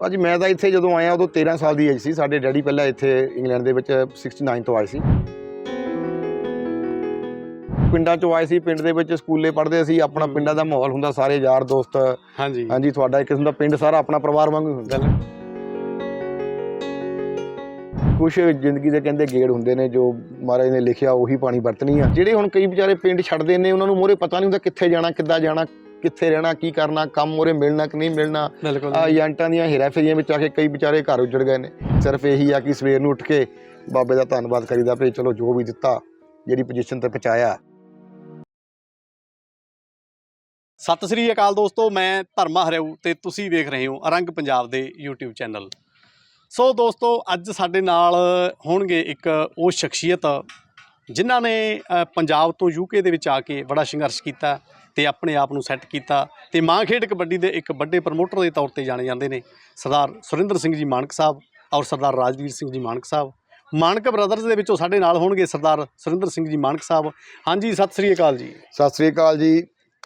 ਭਾਜੀ ਮੈਂ ਤਾਂ ਇੱਥੇ ਜਦੋਂ ਆਇਆ ਉਦੋਂ 13 ਸਾਲ ਦੀ ਏਜ ਸੀ। ਸਾਡੇ ਡੈਡੀ ਪਹਿਲਾਂ ਇੱਥੇ ਇੰਗਲੈਂਡ ਦੇ ਵਿੱਚ 69 ਤੋਂ ਆਏ ਸੀ। ਪਿੰਡਾਂ ਚੋਂ ਆਏ ਸੀ ਪਿੰਡ ਦੇ ਵਿੱਚ ਸਕੂਲੇ ਪੜ੍ਹਦੇ ਸੀ। ਆਪਣਾ। ਪਿੰਡਾਂ ਦਾ ਮਾਹੌਲ ਹੁੰਦਾ ਸਾਰੇ ਯਾਰ ਦੋਸਤ। ਹਾਂਜੀ। ਹਾਂਜੀ ਤੁਹਾਡਾ ਇੱਕ ਕਿਸਮ ਦਾ ਪਿੰਡ ਸਾਰਾ ਆਪਣਾ ਪਰਿਵਾਰ ਵਾਂਗੂ ਹੁੰਦਾ। ਕੁਝ ਜ਼ਿੰਦਗੀ ਦੇ ਕਹਿੰਦੇ ਗੇੜ ਹੁੰਦੇ ਨੇ ਜੋ ਮਹਾਰਾਜ ਨੇ ਲਿਖਿਆ ਉਹੀ ਪਾਣੀ ਵਰਤਣੀ ਆ। ਜਿਹੜੇ ਹੁਣ ਕਈ ਵਿਚਾਰੇ ਪਿੰਡ ਛੱਡਦੇ ਨੇ ਉਹਨਾਂ ਨੂੰ ਮੋਰੇ ਪਤਾ ਨਹੀਂ ਹੁੰਦਾ ਕਿੱਥੇ ਜਾਣਾ ਕਿੱਦਾਂ ਜਾਣਾ। ਕਿੱਥੇ ਰਹਿਣਾ ਕੀ ਕਰਨਾ ਕੰਮ ਮੋਰੇ ਮਿਲਣਾ ਕਿ ਨਹੀਂ ਮਿਲਣਾ। ਏਜੰਟਾਂ ਦੀਆਂ ਹੇਰਾਫੇਰੀਆਂ ਵਿੱਚ ਆ ਕੇ ਕਈ ਵਿਚਾਰੇ ਘਰ ਉੱਜੜ ਗਏ ਨੇ। ਸਿਰਫ ਇਹੀ ਆ ਕਿ ਸਵੇਰ ਨੂੰ ਉੱਠ ਕੇ ਬਾਬੇ ਦਾ ਧੰਨਵਾਦ ਕਰੀਦਾ ਵੀ ਚਲੋ ਜੋ ਵੀ ਦਿੱਤਾ ਜਿਹੜੀ ਪੋਜੀਸ਼ਨ ਤੇ ਪਹੁੰਚਾਇਆ। ਸਤਿ ਸ੍ਰੀ ਅਕਾਲ ਦੋਸਤੋ ਮੈਂ ਧਰਮਾ ਹਰਿਆਊ ਤੇ ਤੁਸੀਂ ਵੇਖ ਰਹੇ ਹੋ ਅਰੰਗ ਪੰਜਾਬ ਦੇ YouTube ਚੈਨਲ ਸੋ ਦੋਸਤੋ ਅੱਜ ਸਾਡੇ ਨਾਲ ਹੋਣਗੇ ਇੱਕ ਉਹ ਸ਼ਖਸੀਅਤ ਜਿਨ੍ਹਾਂ ਨੇ ਪੰਜਾਬ ਤੋਂ ਯੂਕੇ ਦੇ ਵਿੱਚ ਆ ਕੇ ਬੜਾ ਸੰਘਰਸ਼ ਕੀਤਾ। ਤੇ ਆਪਣੇ ਆਪ ਨੂੰ ਸੈੱਟ ਕੀਤਾ ਤੇ ਮਾਂ ਖੇਡ ਕਬੱਡੀ ਦੇ ਇੱਕ ਵੱਡੇ ਪ੍ਰਮੋਟਰ ਦੇ ਤੌਰ ਤੇ ਜਾਣੇ ਜਾਂਦੇ ਨੇ ਸਰਦਾਰ ਸੁਰਿੰਦਰ ਸਿੰਘ ਜੀ ਮਾਨਕ ਸਾਹਿਬ ਔਰ ਸਰਦਾਰ ਰਾਜਵੀਰ ਸਿੰਘ ਜੀ ਮਾਨਕ ਸਾਹਿਬ। ਮਾਨਕ ਬ੍ਰਦਰਜ਼ ਦੇ ਵਿੱਚੋਂ ਸਾਡੇ ਨਾਲ ਹੋਣਗੇ ਸਰਦਾਰ ਸੁਰਿੰਦਰ ਸਿੰਘ ਜੀ ਮਾਨਕ ਸਾਹਿਬ। ਹਾਂਜੀ ਸਤਿ ਸ੍ਰੀ ਅਕਾਲ ਜੀ। ਸਤਿ ਸ੍ਰੀ ਅਕਾਲ ਜੀ।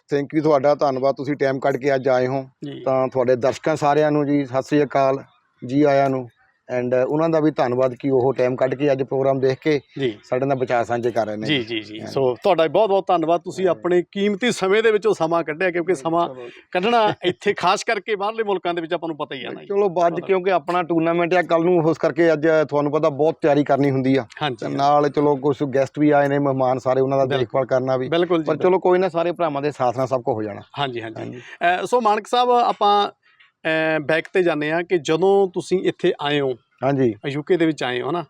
ਥੈਂਕ ਯੂ ਤੁਹਾਡਾ ਧੰਨਵਾਦ। ਤੁਸੀਂ ਟਾਈਮ ਕੱਢ ਕੇ ਅੱਜ ਆਏ ਹੋ। ਤਾਂ ਤੁਹਾਡੇ ਦਰਸ਼ਕਾਂ ਸਾਰਿਆਂ ਨੂੰ ਜੀ ਸਤਿ ਸ੍ਰੀ ਅਕਾਲ। ਜੀ ਆਇਆਂ ਨੂੰ। ਐਂਡ ਉਹਨਾਂ ਦਾ ਵੀ ਧੰਨਵਾਦ ਕਿ ਉਹ ਟਾਈਮ ਕੱਢ ਕੇ ਅੱਜ ਪ੍ਰੋਗਰਾਮ ਦੇਖ ਕੇ ਸਾਡੇ ਨਾਲ ਵਿਚਾਰ ਸਾਂਝੇ ਕਰ ਰਹੇ ਨੇ। ਜੀ ਜੀ ਜੀ। ਸੋ ਤੁਹਾਡਾ ਬਹੁਤ ਬਹੁਤ ਧੰਨਵਾਦ। ਤੁਸੀਂ ਆਪਣੇ ਕੀਮਤੀ ਸਮੇਂ ਦੇ ਵਿੱਚੋਂ ਸਮਾਂ ਕੱਢਿਆ ਕਿਉਂਕਿ ਸਮਾਂ ਕੱਢਣਾ ਇੱਥੇ ਖਾਸ ਕਰਕੇ ਬਾਹਰਲੇ ਮੁਲਕਾਂ ਦੇ ਵਿੱਚ ਆਪਾਂ ਨੂੰ ਪਤਾ ਹੀ ਆ ਨਾ। ਚਲੋ ਬਾਅਦ ਕਿਉਂਕਿ ਆਪਣਾ ਟੂਰਨਾਮੈਂਟ ਆ ਕੱਲ ਨੂੰ ਉਸ ਕਰਕੇ ਅੱਜ ਤੁਹਾਨੂੰ ਪਤਾ ਬਹੁਤ ਤਿਆਰੀ ਕਰਨੀ ਹੁੰਦੀ ਆ। ਨਾਲ ਚਲੋ ਕੁਝ ਗੈਸਟ ਵੀ ਆਏ ਨੇ ਮਹਿਮਾਨ ਸਾਰੇ ਉਹਨਾਂ ਦਾ। ਦੇਖਭਾਲ ਕਰਨਾ ਵੀ। ਪਰ ਚਲੋ ਕੋਈ ਨਾ ਸਾਰੇ ਭਰਾਵਾਂ ਦੇ ਸਾਥ ਨਾਲ ਸਭ ਕੁਝ ਹੋ ਜਾਣਾ। ਹਾਂਜੀ ਹਾਂਜੀ। ਸੋ ਮਾਨਕ ਸਾਹਿਬ ਆਪਾਂ ਬੈਕ ਤੇ ਜਾਂਦੇ ਆ ਕਿ ਜਦੋਂ ਤੁਸੀਂ ਇੱਥੇ ਆਏ ਹੋ ਹਾਂਜੀ। ਯੂਕੇ ਦੇ ਵਿੱਚ ਆਏ ਹੋ ਹਨਾ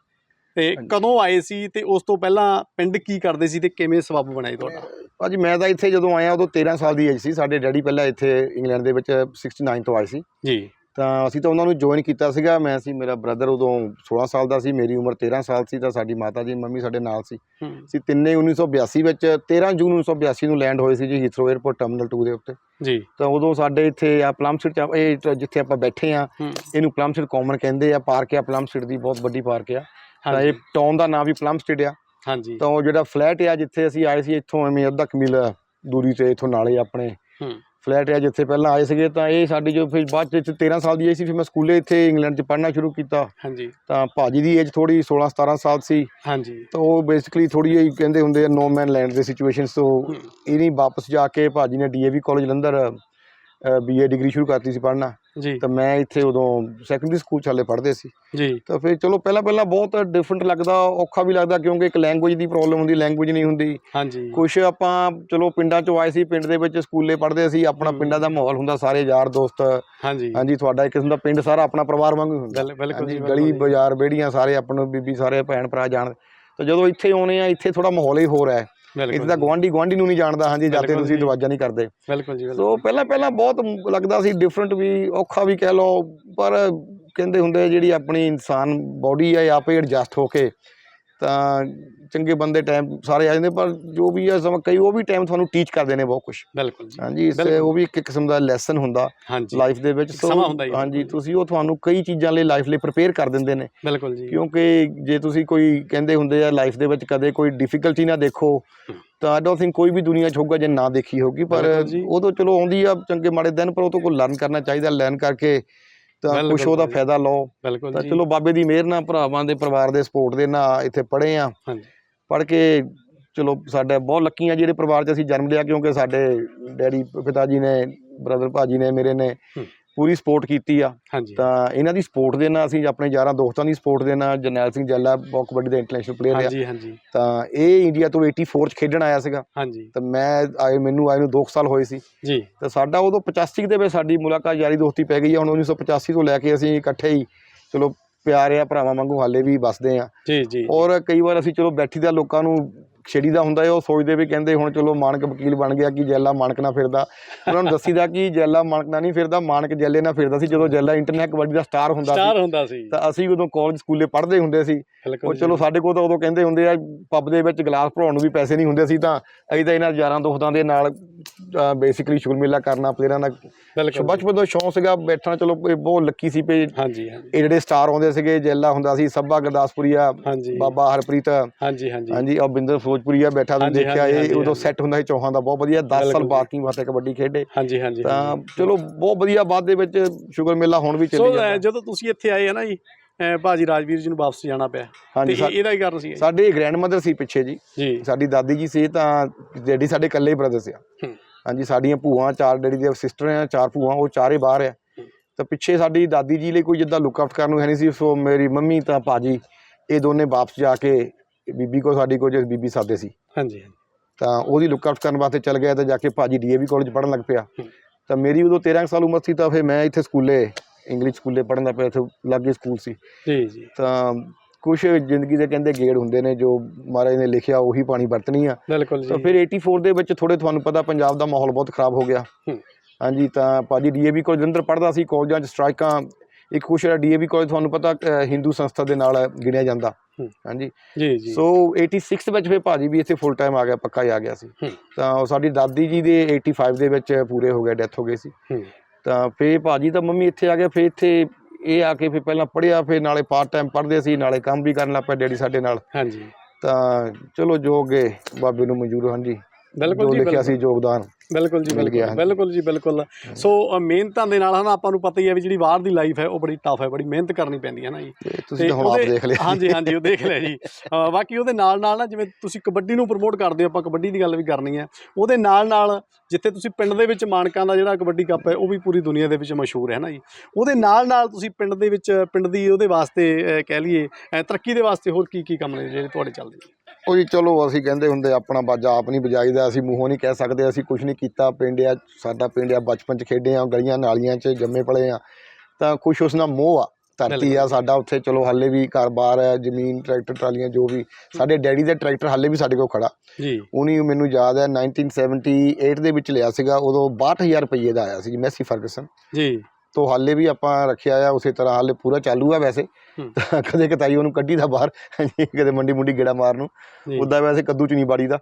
ਤੇ। ਕਦੋਂ ਆਏ ਸੀ ਤੇ ਉਸ ਤੋਂ ਪਹਿਲਾਂ ਪਿੰਡ ਕੀ ਕਰਦੇ ਸੀ ਤੇ ਕਿਵੇਂ ਸਬੱਬ ਬਣਾਈ ਤੁਹਾਡਾ? ਭਾਜੀ ਮੈਂ ਤਾਂ ਇੱਥੇ ਜਦੋਂ ਆਇਆ ਉਦੋਂ 13 ਸਾਲ ਦੀ ਏਜ ਸੀ ਸਾਡੇ ਡੈਡੀ ਪਹਿਲਾਂ ਇੱਥੇ ਇੰਗਲੈਂਡ ਦੇ ਵਿੱਚ 69 ਤੋਂ ਆਏ ਸੀ। ਜੀ। ਤਾਂ ਅਸੀਂ ਤਾਂ ਉਹਨਾਂ ਨੂੰ ਜੁਆਇਨ ਕੀਤਾ ਸੀਗਾ। ਮੈਂ ਸੀ ਮੇਰਾ ਬ੍ਰਦਰ ਉਦੋਂ 16 ਸਾਲ ਦਾ ਸੀ ਮੇਰੀ ਉਮਰ 13 ਸਾਲ ਸੀ ਤਾਂ ਸਾਡੀ ਮਾਤਾ ਜੀ ਮੰਮੀ ਸਾਡੇ ਨਾਲ ਸੀ। ਅਸੀਂ ਤਿੰਨੇ 1982 ਵਿੱਚ 13 ਜੂਨ 1982 ਨੂੰ ਲੈਂਡ ਹੋਏ ਸੀ ਜੀ ਹੀਥਰੋ 에ਅਰਪੋਰਟ ਟਰਮੀਨਲ 2 ਦੇ ਉੱਤੇ। ਜੀ। ਤਾਂ ਉਦੋਂ ਸਾਡੇ ਇੱਥੇ ਆ ਪਲਮਸਿਟ ਇਹ ਜਿੱਥੇ ਆਪਾਂ ਬੈਠੇ ਆ ਇਹਨੂੰ ਪਲਮਸਿਟ ਕਾਮਨ ਕਹਿੰਦੇ ਆ ਪਾਰਕ ਆ ਪਲਮਸਿਟ ਦੀ ਬਹੁਤ ਵੱਡੀ ਪਾਰਕ ਆ। ਤਾਂ ਇਹ ਟਾਊਨ ਦਾ ਨਾਮ ਵੀ ਪਲਮਸਿਟ ਆ। ਹਾਂਜੀ। ਤਾਂ ਉਹ ਜਿਹੜਾ ਫਲੈਟ ਆ ਜਿੱਥੇ ਅਸੀਂ ਆਏ ਸੀ ਇੱਥੋਂ ਐਵੇਂ ਅੱਧਾ ਕੁ ਮੀਲ ਦੂਰੀ ਤੇ ਇੱਥੋਂ ਨਾਲੇ ਆਪਣੇ। ਫਲੈਟ ਆ ਜਿੱਥੇ ਪਹਿਲਾਂ ਆਏ ਸੀਗੇ ਤਾਂ ਇਹ ਸਾਡੀ ਜੋ ਫਿਰ ਬਾਅਦ ਚ ਇੱਥੇ 13 ਸਾਲ ਦੀ ਏਜ ਸੀ ਫਿਰ ਮੈਂ ਸਕੂਲੇ ਇੱਥੇ ਇੰਗਲੈਂਡ 'ਚ ਪੜ੍ਹਨਾ ਸ਼ੁਰੂ ਕੀਤਾ। ਹਾਂਜੀ। ਤਾਂ ਭਾਜੀ ਦੀ ਏਜ ਥੋੜੀ 16 17 ਸਾਲ ਸੀ। ਹਾਂਜੀ। ਤਾਂ ਉਹ ਬੇਸਿਕਲੀ ਥੋੜੀ ਜਿਹੀ ਕਹਿੰਦੇ ਹੁੰਦੇ ਆ ਨੋ ਮੈਨ ਲੈਂਡ ਦੇ ਸਿਚੁਏਸ਼ਨਸ ਤੋਂ ਹੂੰ, ਇਹਨੀ ਵਾਪਸ ਜਾ ਕੇ ਭਾਜੀ ਨੇ DAV college Jalandhar BA degree ਸ਼ੁਰੂ ਕਰਤੀ ਸੀ ਪੜ੍ਹਨਾ। ਜੀ। ਤਾਂ ਮੈਂ ਇੱਥੇ ਉਦੋਂ ਸੈਕੰਡਰੀ ਸਕੂਲ ਚਾਲੇ ਪੜ੍ਹਦੇ ਸੀ। ਜੀ। ਤਾਂ ਫਿਰ ਚਲੋ ਪਹਿਲਾਂ ਪਹਿਲਾਂ ਬਹੁਤ ਡਿਫਰੈਂਟ ਲੱਗਦਾ ਔਖਾ ਵੀ ਲੱਗਦਾ ਕਿਉਂਕਿ ਇੱਕ ਲੈਂਗੁਏਜ ਦੀ ਪ੍ਰੋਬਲਮ ਹੁੰਦੀ ਲੈਂਗੁਏਜ ਨਹੀਂ ਹੁੰਦੀ। ਹਾਂਜੀ। ਕੁਝ ਆਪਾਂ ਚਲੋ ਪਿੰਡਾਂ ਚੋਂ ਆਏ ਸੀ ਪਿੰਡ ਦੇ ਵਿੱਚ ਸਕੂਲੇ ਪੜ੍ਹਦੇ ਸੀ ਆਪਣਾ। ਪਿੰਡਾਂ ਦਾ ਮਾਹੌਲ ਹੁੰਦਾ ਸਾਰੇ ਯਾਰ ਦੋਸਤ। ਹਾਂਜੀ। ਹਾਂਜੀ ਤੁਹਾਡਾ ਇੱਕ ਕਿਸਮ ਦਾ ਪਿੰਡ ਸਾਰਾ ਆਪਣਾ ਪਰਿਵਾਰ ਵਾਂਗੂ ਹੁੰਦਾ। ਬਿਲ- ਬਿਲਕੁਲ ਜੀ ਗਲੀ। ਬਾਜ਼ਾਰ ਬੇੜੀਆਂ ਸਾਰੇ ਆਪਾਂ ਨੂੰ ਬੀਬੀ ਸਾਰੇ ਭੈਣ ਭਰਾ ਜਾਣ। ਤਾਂ ਜਦੋਂ ਇੱਥੇ ਆਉਣੇ ਆ ਇੱਥੇ ਥੋੜਾ ਮਾਹੌਲ ਹੀ ਹੋਰ ਹੈ। ਇੱਥੇ ਤਾਂ ਗਵਾਂਢੀ ਗਵਾਂਢੀ ਨੂੰ ਨਹੀਂ ਜਾਣਦਾ ਹਾਂਜੀ ਜਾਂਦੇ ਬਿਲਕੁਲ ਤੁਸੀਂ। ਦਰਵਾਜ਼ਾ ਨਹੀਂ ਕਰਦੇ। ਬਿਲਕੁਲ ਜੀ ਸੋ ਪਹਿਲਾਂ ਪਹਿਲਾਂ ਬਹੁਤ ਲੱਗਦਾ ਸੀ ਡਿਫਰੈਂਟ ਵੀ ਔਖਾ ਵੀ ਕਹਿ ਲਓ ਪਰ ਕਹਿੰਦੇ ਹੁੰਦੇ ਆ ਜਿਹੜੀ ਆਪਣੀ ਇਨਸਾਨ ਬੋਡੀ ਹੈ ਆਪੇ ਐਡਜਸਟ ਹੋ ਕੇ ਤਾਂ ਚੰਗੇ ਬੰਦੇ ਟਾਈਮ ਸਾਰੇ ਆ ਜਾਂਦੇ ਪਰ ਜੋ ਵੀ ਹੈ ਸਮਾਂ ਕਈ ਉਹ ਵੀ ਟਾਈਮ ਤੁਹਾਨੂੰ ਟੀਚ ਕਰਦੇ ਨੇ ਬਹੁਤ ਕੁਝ ਬਿਲਕੁਲ ਹਾਂਜੀ ਇਸ। ਉਹ ਵੀ ਇੱਕ ਕਿਸਮ ਦਾ ਲੈਸਨ ਹੁੰਦਾ ਲਾਈਫ ਦੇ ਵਿੱਚ। ਸਮਾਂ ਹੁੰਦਾ। ਹਾਂਜੀ ਤੁਸੀਂ ਉਹ ਤੁਹਾਨੂੰ ਕਈ ਚੀਜ਼ਾਂ ਲਈ ਲਾਈਫ ਲਈ ਪ੍ਰਪੇਅਰ ਕਰ ਦਿੰਦੇ ਨੇ। ਬਿਲਕੁਲ ਜੀ। ਕਿਉਂਕਿ ਜੇ ਤੁਸੀਂ ਕੋਈ ਕਹਿੰਦੇ ਹੁੰਦੇ ਆ ਲਾਈਫ ਦੇ ਵਿੱਚ ਕਦੇ ਕੋਈ ਡਿਫਿਕਲਟੀ ਨਾ ਦੇਖੋ ਤਾਂ ਆਈ ਡੋਨਟ ਥਿੰਕ ਕੋਈ ਵੀ ਦੁਨੀਆ 'ਚ ਹੋਊਗਾ ਜੇ ਨਾ ਦੇਖੀ ਹੋਊਗੀ। ਪਰ। ਉਹ ਤਾਂ ਚਲੋ ਆਉਂਦੀ ਆ ਚੰਗੇ ਮਾੜੇ ਦਿਨ ਪਰ ਉਹ ਤੋਂ ਕੋਈ ਲਰਨ ਕਰਨਾ ਚਾਹੀਦਾ ਲਰਨ ਕਰਕੇ ਤਾਂ ਕੁਛ ਉਹਦਾ। ਫਾਇਦਾ ਲਓ ਤਾਂ ਚਲੋ ਬਾਬੇ ਦੀ ਮਿਹਰ ਨਾਲ ਭਰਾਵਾਂ ਦੇ ਪਰਿਵਾਰ ਦੇ ਸਪੋਰਟ ਦੇ ਨਾਲ ਇੱਥੇ ਪੜ੍ਹੇ ਆ ਪੜ੍ਹ ਕੇ ਚਲੋ ਸਾਡੇ ਬਹੁਤ ਲੱਕੀ ਆ ਜਿਹੜੇ ਪਰਿਵਾਰ 'ਚ ਅਸੀਂ ਜਨਮ ਲਿਆ ਕਿਉਂਕਿ ਸਾਡੇ ਡੈਡੀ ਪਿਤਾ ਜੀ ਨੇ ਬ੍ਰਦਰ ਭਾਜੀ ਨੇ ਮੇਰੇ ਨੇ। ਪੂਰੀ ਸਪੋਰਟ ਕੀਤੀ ਆ। ਤਾਂ ਇਹਨਾਂ ਦੀ ਸਪੋਰਟ ਦੇ ਨਾਲ ਅਸੀਂ ਆਪਣੇ ਯਾਰਾਂ ਦੋਸਤਾਂ ਦੀ ਸਪੋਰਟ ਦੇ ਨਾਲ ਜਰਨੈਲ ਸਿੰਘ ਜੱਲਾ ਬਹੁਤ ਕਬੱਡੀ ਦਾ ਇੰਟਰਨੈਸ਼ਨਲ ਪਲੇਅਰ ਆ ਹਾਂਜੀ। ਹਾਂਜੀ ਤਾਂ ਇਹ ਇੰਡੀਆ ਤੋਂ 84 ਚ ਖੇਡਣ ਆਇਆ ਸੀਗਾ। ਹਾਂਜੀ। ਤਾਂ ਮੈਂ ਆਏ ਮੈਨੂੰ ਆਏ ਨੂੰ 2 ਸਾਲ ਹੋਏ ਸੀ। ਜੀ। ਤਾਂ ਸਾਡਾ ਉਦੋਂ 85 ਦੇ ਵਿੱਚ ਸਾਡੀ ਮੁਲਾਕਾਤ ਯਾਰੀ ਦੋਸਤੀ ਪੈ ਗਈ ਆ। ਹੁਣ 1985 ਤੋਂ ਲੈ ਕੇ ਅਸੀਂ ਇਕੱਠੇ ਹੀ ਚਲੋ ਪਿਆਰੇ ਆ ਭਰਾਵਾਂ ਵਾਂਗੂ ਹਾਲੇ ਵੀ ਵਸਦੇ ਆ। ਜੀ ਜੀ। ਔਰ ਕਈ ਵਾਰ ਅਸੀਂ ਚਲੋ ਬੈਠੀ ਦਾ ਲੋਕਾਂ ਨੂੰ ਛੇੜੀ ਦਾ ਹੁੰਦਾ ਹੈ ਉਹ ਸੋਚਦੇ ਵੀ ਕਹਿੰਦੇ ਹੁਣ ਚਲੋ ਮਾਨਕ ਵਕੀਲ ਬਣ ਗਿਆ ਕਿ ਜੈਲਾ ਮਾਨਕ ਨਾ ਫਿਰਦਾ। ਉਹਨਾਂ ਨੂੰ ਦੱਸੀਦਾ ਕਿ ਜੈਲਾ ਮਾਨਕ ਨਾਲ ਨਹੀਂ ਫਿਰਦਾ ਮਾਨਕ ਜੈਲੇ ਨਾਲ ਫਿਰਦਾ ਸੀ ਜਦੋਂ ਜੈਲਾ ਇੰਟਰਨੈਟ ਕਬੱਡੀ ਦਾ ਸਟਾਰ ਹੁੰਦਾ ਸੀ। ਸਟਾਰ ਹੁੰਦਾ ਸੀ। ਤਾਂ ਅਸੀਂ ਉਦੋਂ ਕਾਲਜ ਸਕੂਲੇ ਪੜ੍ਹਦੇ ਹੁੰਦੇ ਸੀ। ਉਹ। ਚਲੋ ਸਾਡੇ ਕੋਲ ਤਾਂ ਉਦੋਂ ਕਹਿੰਦੇ ਹੁੰਦੇ ਆ ਪੱਬ ਦੇ ਵਿੱਚ ਗਲਾਸ ਭਰਾਉਣ ਨੂੰ ਵੀ ਪੈਸੇ ਨਹੀਂ ਹੁੰਦੇ ਸੀ ਤਾਂ ਅਸੀਂ ਤਾਂ ਇਹਨਾਂ ਯਾਰਾਂ ਦੋਸਤਾਂ ਦੇ ਨਾਲ ਬੇਸਿਕਲੀ ਸ਼ੁਗਲ ਮੇਲਾ ਕਰਨਾ ਪਲੇਅਰਾਂ ਦਾ। ਬਚਪਨ ਤੋਂ ਸ਼ੌਂਕ ਸੀਗਾ ਬੈਠਣਾ ਚਲੋ ਇਹ ਬਹੁਤ ਲੱਕੀ ਸੀ ਪੇ ਹਾਂਜੀ ਇਹ ਜਿਹੜੇ ਸਟਾਰ ਆਉਂਦੇ ਸੀਗੇ ਜੈਲਾ ਹੁੰਦਾ ਸੀ ਸੱਭਾ ਗੁਰਦਾਸਪੁਰੀਆ ਬਾਬਾ ਹਰਪ੍ਰੀਤ ਹਾਂਜੀ ਹਾਂਜੀ। ਹਾਂਜੀ ਅਬਿੰਦਰ ਫਿਰੋਜ਼ਪੁਰੀਆ ਬੈਠਾ ਤੁਸੀਂ ਦੇਖਿਆ ਇਹ ਉਦੋਂ। ਸੈੱਟ ਹੁੰਦਾ ਸੀ ਚੌਹਾਂ ਦਾ ਬਹੁਤ ਵਧੀਆ 10 ਸਾਲ ਬਿਲਕੁਲ। ਬਾਕੀ ਵਾਸਤੇ ਕਬੱਡੀ ਖੇਡੇ ਹਾਂਜੀ ਹਾਂਜੀ ਤਾਂ। ਚਲੋ ਬਹੁਤ ਵਧੀਆ ਬਾਅਦ ਦੇ ਵਿੱਚ ਸ਼ੁਗਰ ਮੇਲਾ ਹੁਣ ਵੀ ਚੱਲੀ ਜਾਂਦਾ ਜਦੋਂ ਤੁਸੀਂ ਇੱਥੇ ਆਏ ਆ ਨਾ ਜੀ ਭਾਜੀ ਰਾਜਵੀਰ ਜੀ ਨੂੰ ਵਾਪਸ ਜਾਣਾ ਪਿਆ ਤੇ ਇਹਦਾ ਹੀ ਕਾਰਨ ਸੀ? ਸਾਡੇ ਗ੍ਰੈਂਡਮਦਰ ਸੀ ਪਿੱਛੇ ਜੀ ਸਾਡੀ ਦਾਦੀ ਜੀ ਸੀ ਤਾਂ ਡੈਡੀ ਸਾਡੇ ਇਕੱਲੇ ਬ੍ਰਦਰਸ ਆ ਹੂੰ। ਹਾਂਜੀ ਸਾਡੀਆਂ ਭੂਆ ਚਾਰ ਡੈਡੀ ਦੇ ਸਿਸਟਰ ਆ ਚਾਰ ਭੂਆ ਉਹ ਚਾਰੇ ਬਾਹਰ ਆ ਹੂੰ। ਤਾਂ ਪਿੱਛੇ ਸਾਡੀ ਦਾਦੀ ਜੀ ਲਈ ਕੋਈ ਜਿੱਦਾਂ ਲੁੱਕ ਆਊਟ ਕਰਨ ਨੂੰ ਹੈ ਨਹੀਂ ਸੀ ਸੋ ਮੇਰੀ ਮੰਮੀ ਤਾਂ ਭਾਜੀ ਇਹ ਦੋਨੇ ਵਾਪਸ ਜਾ ਕੇ ਬੀਬੀ ਕੋ ਸਾਡੀ ਕੋ ਜੇ ਬੀਬੀ ਸਾਦੇ ਸੀ। ਹਾਂਜੀ ਤਾਂ ਉਹਦੀ ਲੁੱਕ ਆਊਟ ਕਰਨ ਵਾਸਤੇ ਚੱਲ ਗਿਆ ਤਾਂ ਜਾ ਕੇ ਭਾਜੀ ਡੀਏਵੀ ਕਾਲਜ ਪੜ੍ਹਨ ਲੱਗ ਪਿਆ। ਤਾਂ ਮੇਰੀ ਉਦੋਂ 13 ਕੁ ਸਾਲ ਉਮਰ ਸੀ ਤਾਂ ਫਿਰ ਮੈਂ ਇੱਥੇ ਸਕੂਲੇ ਇੰਗਲਿਸ਼ ਸਕੂਲੇ ਪੜ੍ਹਨ ਲੱਗ ਪਿਆ ਇੱਥੇ ਲਾਗੇ ਸਕੂਲ ਸੀ। ਜੀ ਜੀ। ਤਾਂ ਕੁਝ ਜ਼ਿੰਦਗੀ ਦੇ ਕਹਿੰਦੇ ਗੇੜ ਹੁੰਦੇ ਨੇ ਜੋ ਮਹਾਰਾਜ ਨੇ ਲਿਖਿਆ ਉਹੀ ਪਾਣੀ ਵਰਤਣੀ ਆ। ਬਿਲਕੁਲ ਜੀ। ਤਾਂ ਫਿਰ 84 ਦੇ ਵਿੱਚ ਥੋੜੇ ਤੁਹਾਨੂੰ ਪਤਾ ਪੰਜਾਬ ਦਾ ਮਾਹੌਲ ਬਹੁਤ ਖਰਾਬ ਹੋ ਗਿਆ। ਹਾਂਜੀ ਤਾਂ ਭਾਜੀ ਡੀਏਵੀ ਕਾਲਜ ਜਲੰਧਰ ਪੜ੍ਹਦਾ ਸੀ ਕਾਲਜਾਂ 'ਚ ਸਟ੍ਰਾਈਕਾਂ ਇੱਕ ਜਿਹੜਾ ਡੀਏਵੀ ਕਾਲਜ ਤੁਹਾਨੂੰ ਪਤਾ ਹਿੰਦੂ ਸੰਸਥਾ ਦੇ ਨਾਲ ਗਿਣਿਆ ਜਾਂਦਾ। ਹਾਂਜੀ। ਜੀ ਜੀ। ਸੋ 86 ਵਿੱਚ ਫਿਰ ਭਾਜੀ ਵੀ ਇੱਥੇ ਫੁੱਲ ਟਾਈਮ ਆ ਗਿਆ ਪੱਕਾ ਹੀ ਆ ਗਿਆ ਸੀ। ਤਾਂ ਸਾਡੀ ਦਾਦੀ ਜੀ ਦੇ 85 ਦੇ ਵਿੱਚ ਪੂਰੇ ਹੋ ਗਏ ਡੈਥ ਹੋ ਗਈ ਸੀ। ਤਾਂ ਫਿਰ ਭਾਜੀ ਤਾਂ ਮੰਮੀ ਇੱਥੇ ਆ ਗਏ ਫਿਰ ਇੱਥੇ ਇਹ ਆ ਕੇ ਫਿਰ ਪਹਿਲਾਂ ਪੜ੍ਹਿਆ ਫਿਰ ਨਾਲੇ ਪਾਰਟ ਟਾਈਮ ਪੜ੍ਹਦੇ ਸੀ ਨਾਲੇ ਕੰਮ ਵੀ ਕਰਨ ਲੱਗ ਪਏ ਡੈਡੀ ਸਾਡੇ ਨਾਲ। ਹਾਂਜੀ। ਤਾਂ ਚਲੋ ਜੋ ਅੱਗੇ ਬਾਬੇ ਨੂੰ ਮਨਜ਼ੂਰ ਹਾਂਜੀ। ਬਿਲਕੁਲ ਜੀ ਲਿਖਿਆ। ਸੀ ਯੋਗਦਾਨ। ਬਿਲਕੁਲ ਜੀ ਬਿਲਕੁਲ। ਬਿਲਕੁਲ ਜੀ ਬਿਲਕੁਲ। ਸੋ ਮਿਹਨਤਾਂ ਦੇ ਨਾਲ ਹਨਾ ਆਪਾਂ ਨੂੰ ਪਤਾ ਹੀ ਹੈ ਵੀ ਜਿਹੜੀ ਬਾਹਰ ਦੀ ਲਾਈਫ ਹੈ ਉਹ ਬੜੀ ਟਫ ਹੈ ਬੜੀ ਮਿਹਨਤ ਕਰਨੀ ਪੈਂਦੀ ਹੈ ਨਾ ਜੀ। ਤੁਸੀਂ ਹੁਣ ਆਪ ਦੇਖ ਲਿਆ। ਹਾਂਜੀ ਹਾਂਜੀ ਉਹ ਦੇਖ ਲਿਆ ਜੀ। ਬਾਕੀ ਉਹਦੇ ਨਾਲ ਨਾਲ ਨਾ ਜਿਵੇਂ ਤੁਸੀਂ ਕਬੱਡੀ ਨੂੰ ਪ੍ਰਮੋਟ ਕਰਦੇ ਹੋ ਆਪਾਂ ਕਬੱਡੀ ਦੀ ਗੱਲ ਵੀ ਕਰਨੀ ਹੈ। ਉਹਦੇ ਨਾਲ ਨਾਲ ਜਿੱਥੇ ਤੁਸੀਂ ਪਿੰਡ ਦੇ ਵਿੱਚ ਮਾਨਕਾਂ ਦਾ ਜਿਹੜਾ ਕਬੱਡੀ ਕੱਪ ਹੈ ਉਹ ਵੀ ਪੂਰੀ ਦੁਨੀਆ ਦੇ ਵਿੱਚ ਮਸ਼ਹੂਰ ਹੈ ਨਾ ਜੀ। ਉਹਦੇ ਨਾਲ ਨਾਲ ਤੁਸੀਂ ਪਿੰਡ ਦੇ ਵਿੱਚ ਪਿੰਡ ਦੀ ਉਹਦੇ ਵਾਸਤੇ ਕਹਿ ਲਈਏ ਤਰੱਕੀ ਦੇ ਵਾਸਤੇ ਹੋਰ ਕੀ ਕੀ ਕੰਮ ਨੇ ਜਿਹੜੇ ਤੁਹਾਡੇ ਚੱਲਦੇ ਨੇ? ਉਹ ਜੀ ਚਲੋ ਅਸੀਂ ਕਹਿੰਦੇ ਹੁੰਦੇ ਆਪਣਾ ਬਾਜਾ ਆਪ ਨਹੀਂ ਵਜਾਈਦਾ ਅਸੀਂ ਮੂੰਹੋਂ ਨਹੀਂ ਕਹਿ ਸਕਦੇ ਅਸੀਂ ਕੁਝ ਨਹੀਂ ਕੀਤਾ। ਪਿੰਡ ਆ ਸਾਡਾ ਪਿੰਡ ਆ ਬਚਪਨ ਚ ਖੇਡੇ ਆ ਗਲੀਆਂ ਨਾਲੀਆਂ ਚ ਜੰਮੇ ਪਲੇ ਆ। ਤਾਂ ਕੁਝ ਉਸ ਨਾਲ ਮੋਹ ਆ ਧਰਤੀ ਆ। ਸਾਡਾ ਉੱਥੇ ਚਲੋ ਹਾਲੇ ਵੀ ਘਰ-ਬਾਰ ਹੈ ਜ਼ਮੀਨ ਟਰੈਕਟਰ ਟਰਾਲੀਆਂ ਜੋ ਵੀ। ਸਾਡੇ ਡੈਡੀ ਦਾ ਟਰੈਕਟਰ ਹਾਲੇ ਵੀ ਸਾਡੇ ਕੋਲ ਖੜਾ। ਜੀ। ਉਹਨੀ ਮੈਨੂੰ ਯਾਦ ਹੈ 1978 ਦੇ ਵਿੱਚ ਲਿਆ ਸੀਗਾ ਉਦੋਂ 62000 ਰੁਪਏ ਦਾ ਆਇਆ ਸੀ ਜੀ, ਮੈਸੀ ਫਰਗਸਨ। ਜੀ। ਤੋ ਹਾਲੇ ਵੀ ਆਪਾਂ ਰੱਖਿਆ ਆ ਉਸੇ ਤਰ੍ਹਾਂ ਹਾਲੇ ਪੂਰਾ ਚਾਲੂ ਆ ਵੈਸੇ। ਕਦੇ ਕਤਾਈ ਉਹਨੂੰ ਕੱਢੀ ਦਾ ਬਾਹਰ ਕਦੇ ਮੰਡੀ ਮੁੰਡੀ ਗੇੜਾ ਮਾਰਨ ਨੂੰ ਉਦਾਂ ਵੈਸੇ ਕੱਦੂ ਚ ਨਹੀਂ ਬਾੜੀ ਦਾ।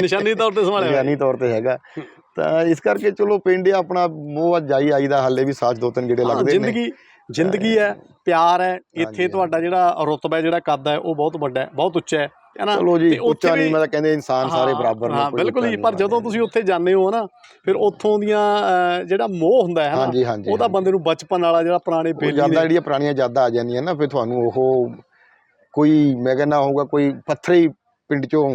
ਨਿਸ਼ਾਨੀ ਤੌਰ ਤੇ ਸੰਭਾਲਿਆ ਨਿਗਰਾਨੀ ਤੌਰ ਤੇ ਹੈਗਾ। ਤਾਂ ਇਸ ਕਰਕੇ ਚਲੋ ਪਿੰਡ ਆਪਣਾ ਮੋਹ ਜਾਈ ਆਈਦਾ ਹਾਲੇ ਵੀ ਸਾਥ ਦੋ ਤਿੰਨ ਗੇੜੇ ਲੱਗਦੇ ਨੇ। ਜ਼ਿੰਦਗੀ ਜ਼ਿੰਦਗੀ ਹੈ ਪਿਆਰ ਹੈ ਇੱਥੇ ਤੁਹਾਡਾ ਜਿਹੜਾ ਰੁਤਬਾ ਜਿਹੜਾ ਕੱਦ ਹੈ ਉਹ ਬਹੁਤ ਵੱਡਾ ਹੈ ਬਹੁਤ ਉੱਚਾ ਹੈ ਹੈ ਨਾ? ਚਲੋ ਜੀ ਉੱਚਾ ਨਹੀਂ ਮੈਂ ਤਾਂ ਕਹਿੰਦੇ ਇਨਸਾਨ ਸਾਰੇ ਬਰਾਬਰ ਨੇ ਹਾਂ ਬਿਲਕੁਲ ਜੀ ਪਰ ਜਦੋਂ। ਤੁਸੀਂ ਉੱਥੇ ਜਾਂਦੇ ਹੋ ਨਾ ਫਿਰ ਉੱਥੋਂ ਦੀਆਂ ਜਿਹੜਾ ਮੋਹ ਹੁੰਦਾ ਹੈ ਨਾ? ਹਾਂਜੀ ਹਾਂਜੀ ਉਹਦਾ ਬੰਦੇ ਨੂੰ ਬਚਪਨ ਵਾਲਾ ਜਿਹੜਾ ਪੁਰਾਣੇ ਬੇਲੀ ਨੇ ਜਿਹੜੀਆਂ ਪੁਰਾਣੀਆਂ ਯਾਦਾਂ ਆ ਜਾਂਦੀਆਂ ਨਾ ਫਿਰ ਤੁਹਾਨੂੰ ਉਹ ਕੋਈ ਮੈਂ ਕਹਿੰਦਾ ਹੋਊਗਾ ਕੋਈ ਪੱਥਰ ਪਿੰਡ ਚੋਂ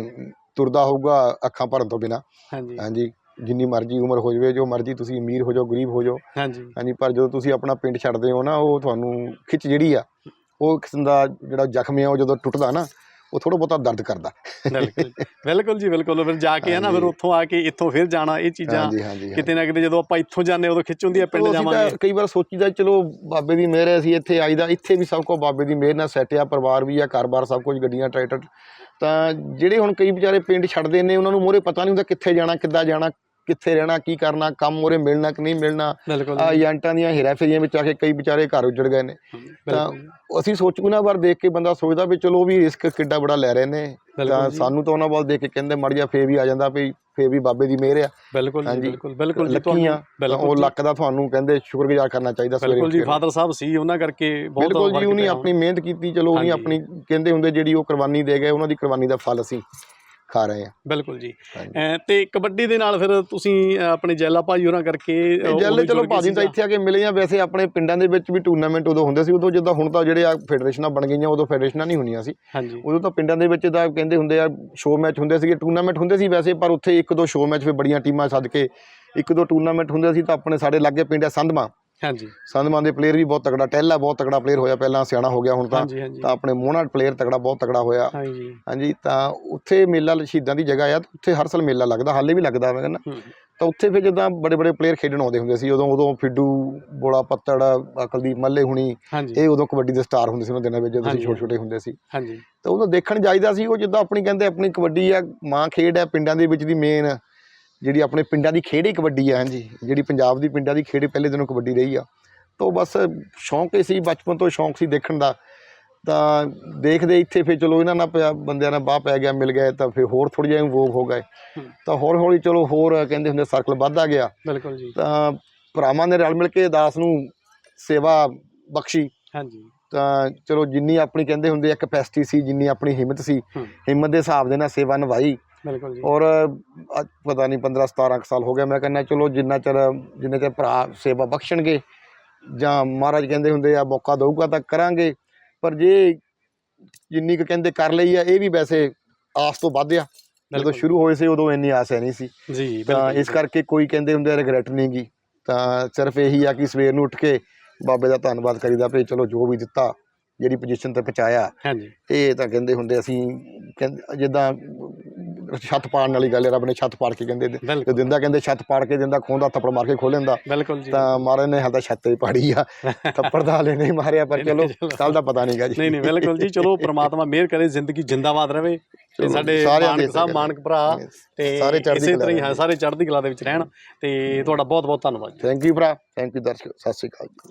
ਤੁਰਦਾ ਹੋਊਗਾ ਅੱਖਾਂ ਭਰਨ ਤੋਂ ਬਿਨਾ। ਹਾਂਜੀ। ਹਾਂਜੀ ਜਿੰਨੀ ਮਰਜ਼ੀ ਉਮਰ ਹੋ ਜਾਵੇ ਜੋ ਮਰਜ਼ੀ ਤੁਸੀਂ ਅਮੀਰ ਹੋ ਜਾਓ ਗਰੀਬ ਹੋ ਜਾਓ। ਹਾਂਜੀ। ਹਾਂਜੀ ਪਰ ਜਦੋਂ ਤੁਸੀਂ ਆਪਣਾ ਪਿੰਡ ਛੱਡਦੇ ਹੋ ਨਾ ਉਹ ਤੁਹਾਨੂੰ ਖਿੱਚ ਜਿਹੜੀ ਆ ਉਹ ਕਿਸਮ ਦਾ ਜਿਹੜਾ ਜ਼ਖਮ ਆ ਉਹ ਜਦੋਂ ਟੁੱਟਦਾ ਨਾ ਉਹ ਥੋੜਾ ਬਹੁਤਾ ਦਰਦ ਕਰਦਾ। ਬਿਲਕੁਲ ਬਿਲਕੁਲ ਜੀ ਬਿਲਕੁਲ। ਫਿਰ ਜਾ ਕੇ ਹੈ ਨਾ ਫਿਰ। ਉੱਥੋਂ ਆ ਕੇ ਇੱਥੋਂ ਫਿਰ ਜਾਣਾ ਇਹ ਚੀਜ਼ਾਂ ਕਿਤੇ ਨਾ ਕਿਤੇ ਜਦੋਂ ਆਪਾਂ ਇੱਥੋਂ ਜਾਂਦੇ ਉਦੋਂ ਖਿੱਚ ਹੁੰਦੀ ਹੈ ਪਿੰਡ ਜਾਵਾਂਗੇ। ਕਈ ਵਾਰ ਸੋਚੀਦਾ ਚਲੋ ਬਾਬੇ ਦੀ ਮਿਹਰ ਹੈ ਅਸੀਂ ਇੱਥੇ ਆਈਦਾ ਇੱਥੇ ਵੀ ਸਭ ਕੁਝ ਬਾਬੇ ਦੀ ਮਿਹਰ ਨਾਲ ਸੈੱਟ ਆ ਪਰਿਵਾਰ ਵੀ ਆ ਘਰ-ਬਾਰ ਸਭ ਕੁਝ ਗੱਡੀਆਂ ਟਰੈਕਟਰ। ਤਾਂ ਜਿਹੜੇ ਹੁਣ ਕਈ ਵਿਚਾਰੇ ਪਿੰਡ ਛੱਡਦੇ ਨੇ ਉਹਨਾਂ ਨੂੰ ਮੋਰੇ ਪਤਾ ਨਹੀਂ ਹੁੰਦਾ ਕਿੱਥੇ ਜਾਣਾ ਕਿੱਦਾਂ ਜਾਣਾ ਕਿੱਥੇ ਰਹਿਣਾ ਕੀ ਕਰਨਾ ਕੰਮ ਮੋਰੇ ਮਿਲਣਾ ਕਿ ਨਹੀਂ ਮਿਲਣਾ। ਏਜੰਟਾਂ ਦੀਆਂ ਹੇਰਾਫੇਰੀਆਂ ਵਿੱਚ ਆ ਕੇ ਕਈ ਵਿਚਾਰੇ ਘਰ ਉੱਜੜ ਗਏ ਨੇ। ਤਾਂ ਅਸੀਂ ਸੋਚੂ ਨਾ ਵਾਰ ਦੇਖ ਕੇ ਬੰਦਾ ਸੋਚਦਾ ਵੀ ਚਲੋ ਵੀ ਰਿਸਕ ਕਿੱਡਾ ਬੜਾ ਲੈ ਰਹੇ ਨੇ। ਤਾਂ ਸਾਨੂੰ ਤਾਂ ਉਹਨਾਂ ਵੱਲ ਦੇਖ ਕੇ ਕਹਿੰਦੇ ਮੜ ਜਾ ਫੇਰ ਵੀ ਆ ਜਾਂਦਾ ਵੀ ਫੇਰ ਵੀ ਬਾਬੇ ਦੀ ਮਿਹਰ ਆ। ਬਿਲਕੁਲ। ਬਿਲਕੁਲ ਬਿਲਕੁਲ ਲੱਕੀਆਂ ਉਹ। ਲੱਕ ਦਾ ਤੁਹਾਨੂੰ ਕਹਿੰਦੇ ਸ਼ੁਕਰਗੁਜ਼ਾਰ ਕਰਨਾ ਚਾਹੀਦਾ ਸਵੇਰੇ ਬਿਲਕੁਲ ਜੀ। ਫਾਦਰ ਸਾਹਿਬ ਸੀ ਉਹਨਾਂ ਕਰਕੇ ਬਹੁਤ ਬਿਲਕੁਲ ਜੀ ਉਹਨੇ ਆਪਣੀ ਮਿਹਨਤ ਕੀਤੀ ਚਲੋ ਉਹਨੇ। ਆਪਣੀ ਕਹਿੰਦੇ ਹੁੰਦੇ ਜਿਹੜੀ ਉਹ ਕੁਰਬਾਨੀ ਦੇ ਗਏ ਉਹਨਾਂ ਦੀ ਕੁਰਬਾਨੀ ਦਾ ਫਲ ਅਸੀਂ। ਖਾ ਰਹੇ ਹਾਂ ਬਿਲਕੁਲ ਜੀ। ਅਹ ਤੇ ਕਬੱਡੀ ਦੇ ਨਾਲ ਫਿਰ ਤੁਸੀਂ ਅਹ ਆਪਣੇ ਜੈਲਾ ਭਾਜੀ ਹੋਰਾਂ ਕਰਕੇ ਅਹ ਉਦੋਂ ਜੱਲੇ ਚਲੋ ਜੁੜ ਗਏ ਭਾਜੀ ਤਾਂ ਇੱਥੇ ਆ ਕੇ ਮਿਲੇ ਆ। ਵੈਸੇ ਆਪਣੇ ਪਿੰਡਾਂ ਦੇ ਵਿੱਚ ਵੀ ਟੂਰਨਾਮੈਂਟ ਉਦੋਂ ਹੁੰਦੇ ਸੀ ਉਦੋਂ ਜਿੱਦਾਂ ਹੁਣ ਤਾਂ ਜਿਹੜੇ ਆ ਫੈਡਰੇਸ਼ਨਾਂ ਬਣ ਗਈਆਂ ਉਦੋਂ ਫੈਡਰੇਸ਼ਨਾਂ ਨਹੀਂ ਹੁੰਦੀਆਂ ਸੀ। ਹਾਂਜੀ। ਉਦੋਂ ਤਾਂ ਪਿੰਡਾਂ ਦੇ ਵਿੱਚ ਤਾਂ ਕਹਿੰਦੇ ਹੁੰਦੇ ਆ ਸ਼ੋਅ ਮੈਚ ਹੁੰਦੇ ਸੀਗੇ ਟੂਰਨਾਮੈਂਟ ਹੁੰਦੇ ਸੀ ਵੈਸੇ ਪਰ ਉੱਥੇ ਇੱਕ ਦੋ ਸ਼ੋਅ ਮੈਚ ਫਿਰ ਬੜੀਆਂ ਟੀਮਾਂ ਸੱਦ ਕੇ ਇੱਕ ਦੋ ਟੂਰਨਾਮੈਂਟ ਹੁੰਦੇ ਸੀ ਤਾਂ ਆਪਣੇ ਸਾਡੇ ਲਾਗੇ ਪਿੰਡ ਆ ਸੰਧਮਾ। ਹਾਂਜੀ। ਸੰਧਮਾ ਦੇ ਪਲੇਅਰ ਵੀ ਬਹੁਤ ਤਗੜਾ ਟੈਲਾ ਬਹੁਤ ਤਗੜਾ ਪਲੇਅਰ ਹੋਇਆ ਪਹਿਲਾਂ ਸਿਆਣਾ ਹੋ ਗਿਆ ਹੁਣ ਤਾਂ। ਹਾਂਜੀ ਹਾਂਜੀ। ਤਾਂ ਆਪਣੇ ਮੋਹਣਾ ਪਲੇਅਰ ਤਗੜਾ ਬਹੁਤ ਤਗੜਾ ਹੋਇਆ। ਹਾਂਜੀ। ਹਾਂਜੀ ਤਾਂ ਉੱਥੇ ਮੇਲਾ ਸ਼ਹੀਦਾਂ ਦੀ ਜਗ੍ਹਾ ਆ ਉੱਥੇ ਹਰ ਸਾਲ ਮੇਲਾ ਲੱਗਦਾ ਹਾਲੇ ਵੀ ਲੱਗਦਾ ਮੈਂ ਕਹਿੰਦਾ ਹੂੰ, ਤਾਂ ਉੱਥੇ ਫਿਰ ਜਦੋਂ ਬੜੇ ਬੜੇ ਪਲੇਅਰ ਖੇਡਣ ਆਉਂਦੇ ਹੁੰਦੇ ਸੀ ਉਦੋਂ ਉਦੋਂ ਫਿੱਡੂ ਬੋਲਾ ਪੱਤੜ ਅਕਲਦੀਪ ਮੱਲੇ ਹੁਣੀ ਹਾਂਜੀ। ਇਹ ਉਦੋਂ ਕਬੱਡੀ ਦੇ ਸਟਾਰ ਹੁੰਦੇ ਸੀ ਉਹਨਾਂ ਦਿਨਾਂ ਵਿੱਚ ਜਦੋਂ ਅਸੀਂ ਹਾਂਜੀ, ਛੋਟੇ ਛੋਟੇ ਹੁੰਦੇ ਸੀ। ਹਾਂਜੀ। ਤਾਂ ਉਦੋਂ ਦੇਖਣ ਜਾਈਦਾ ਸੀ ਉਹ ਜਿੱਦਾਂ ਆਪਣੀ ਕਹਿੰਦੇ ਆਪਣੀ ਕਬੱਡੀ ਆ ਮਾਂ ਖੇਡ ਹੈ ਪਿੰਡਾਂ ਦੇ ਵਿੱਚ ਦੀ ਮੇਨ ਜਿਹੜੀ ਆਪਣੇ ਪਿੰਡਾਂ ਦੀ ਖੇਡ ਹੀ ਕਬੱਡੀ ਆ ਹਾਂਜੀ। ਜਿਹੜੀ ਪੰਜਾਬ ਦੀ ਪਿੰਡਾਂ ਦੀ ਖੇਡ ਪਹਿਲੇ ਦਿਨੋਂ ਕਬੱਡੀ ਰਹੀ ਆ। ਤਾਂ ਬਸ ਸ਼ੌਂਕ ਹੀ ਸੀ ਬਚਪਨ ਤੋਂ ਸ਼ੌਂਕ ਸੀ ਦੇਖਣ ਦਾ। ਤਾਂ ਦੇਖਦੇ ਇੱਥੇ ਫਿਰ ਚਲੋ ਇਹਨਾਂ ਨਾਲ ਬੰਦਿਆਂ ਨਾਲ ਬਾਹ ਪੈ ਗਿਆ ਮਿਲ ਗਏ ਤਾਂ ਫਿਰ ਹੋਰ ਥੋੜ੍ਹੇ ਜਿਹਾ ਇਨਵੋਲਵ ਹੋ ਗਏ। ਤਾਂ ਹੌਲੀ ਹੌਲੀ ਚਲੋ ਹੋਰ ਕਹਿੰਦੇ ਹੁੰਦੇ ਸਰਕਲ ਵੱਧਦਾ ਗਿਆ। ਬਿਲਕੁਲ ਜੀ। ਤਾਂ ਭਰਾਵਾਂ ਨੇ ਰਲ ਮਿਲ ਕੇ ਦਾਸ ਨੂੰ ਸੇਵਾ ਬਖਸ਼ੀ। ਹਾਂਜੀ। ਤਾਂ ਚਲੋ ਜਿੰਨੀ ਆਪਣੀ ਕਹਿੰਦੇ ਹੁੰਦੇ ਆ ਕੈਪੈਸਿਟੀ ਸੀ ਜਿੰਨੀ ਆਪਣੀ ਹਿੰਮਤ ਸੀ। ਹਿੰਮਤ ਦੇ ਹਿਸਾਬ ਦੇ ਨਾਲ ਸੇਵਾ ਨਿਭਾਈ। ਬਿਲਕੁਲ ਜੀ। ਔਰ ਅੱਜ ਪਤਾ ਨਹੀਂ 15 17 ਕੁ ਸਾਲ ਹੋ ਗਿਆ ਮੈਂ ਕਹਿੰਦਾ ਚਲੋ ਜਿੰਨਾ ਚਿਰ ਜਿੰਨੇ ਚਿਰ ਭਰਾ ਸੇਵਾ ਬਖਸ਼ਣਗੇ ਜਾਂ ਮਹਾਰਾਜ ਕਹਿੰਦੇ ਹੁੰਦੇ ਆ ਮੌਕਾ ਦਊਗਾ ਤਾਂ ਕਰਾਂਗੇ ਪਰ ਜੇ ਜਿੰਨੀ ਕੁ ਕਹਿੰਦੇ ਕਰ ਲਈ ਆ ਇਹ ਵੀ ਵੈਸੇ ਆਸ ਤੋਂ ਵੱਧ ਆ। ਜਦੋਂ। ਸ਼ੁਰੂ ਹੋਏ ਸੀ ਉਦੋਂ ਇੰਨੀ ਆਸ ਹੈ ਨਹੀਂ ਸੀ। ਜੀ ਤਾਂ ਇਸ ਕਰਕੇ ਕੋਈ ਕਹਿੰਦੇ ਹੁੰਦੇ ਰਿਗਰੈਟ ਨਹੀਂ ਗੀ। ਤਾਂ ਸਿਰਫ ਇਹੀ ਆ ਕਿ ਸਵੇਰ ਨੂੰ ਉੱਠ ਕੇ ਬਾਬੇ ਦਾ ਧੰਨਵਾਦ ਕਰੀਦਾ ਵੀ ਚਲੋ ਜੋ ਵੀ ਦਿੱਤਾ ਜਿਹੜੀ ਪੋਜੀਸ਼ਨ ਤੇ ਪਹੁੰਚਾਇਆ ਹਾਂਜੀ। ਇਹ ਤਾਂ ਕਹਿੰਦੇ ਹੁੰਦੇ ਅਸੀਂ ਜਿੱਦਾਂ ਛੱਤ ਪਾੜਨ ਵਾਲੀ ਗੱਲ ਹੈ ਰੱਬ ਨੇ ਛੱਤ ਪਾੜ ਕੇ ਕਹਿੰਦੇ ਤੇ ਦਿੰਦਾ ਕਹਿੰਦੇ ਛੱਤ ਪਾੜ ਕੇ ਦਿੰਦਾ ਖੋਂਦਾ ਥੱਪੜ ਮਾਰ ਕੇ ਖੋਹ ਲੈਂਦਾ। ਤਾਂ ਮਹਾਰਾਜ ਨੇ ਹਾਲ ਤਾਂ ਛੱਤ ਹੀ ਪਾੜੀ ਆ ਥੱਪੜ ਤਾਂ ਹਲੇ ਨਹੀਂ ਮਾਰਿਆ ਪਰ ਚਲੋ। ਕੱਲ ਦਾ ਪਤਾ ਨਹੀਂਗਾ ਜੀ। ਨਹੀਂ ਨਹੀਂ ਬਿਲਕੁਲ ਜੀ ਚਲੋ ਪ੍ਰਮਾਤਮਾ ਮਿਹਰ ਕਰੇ ਜ਼ਿੰਦਗੀ ਜਿੰਦਾਬਾਦ ਰਵੇ। ਤੇ ਸਾਡੇ ਦੀ ਮਾਨਕ ਸਾਹਿਬ ਮਾਨਕ ਭਰਾ ਤੇ ਸਾਰੇ ਚੜ੍ਹਦੀ ਇਸੇ ਕਲਾ ਤਰ੍ਹਾਂ ਹੀ ਹਾਂ ਰਹਿਣ। ਸਾਰੇ ਚੜ੍ਹਦੀ ਕਲਾ ਦੇ ਵਿੱਚ ਰਹਿਣ। ਤੇ ਤੁਹਾਡਾ ਬਹੁਤ ਬਹੁਤ ਧੰਨਵਾਦ ਥੈਂਕ ਯੂ ਭਰਾ। ਥੈਂਕ ਯੂ ਦਰਸ਼ਕ। ਸਤਿ ਸ਼੍ਰੀ ਅਕਾਲ।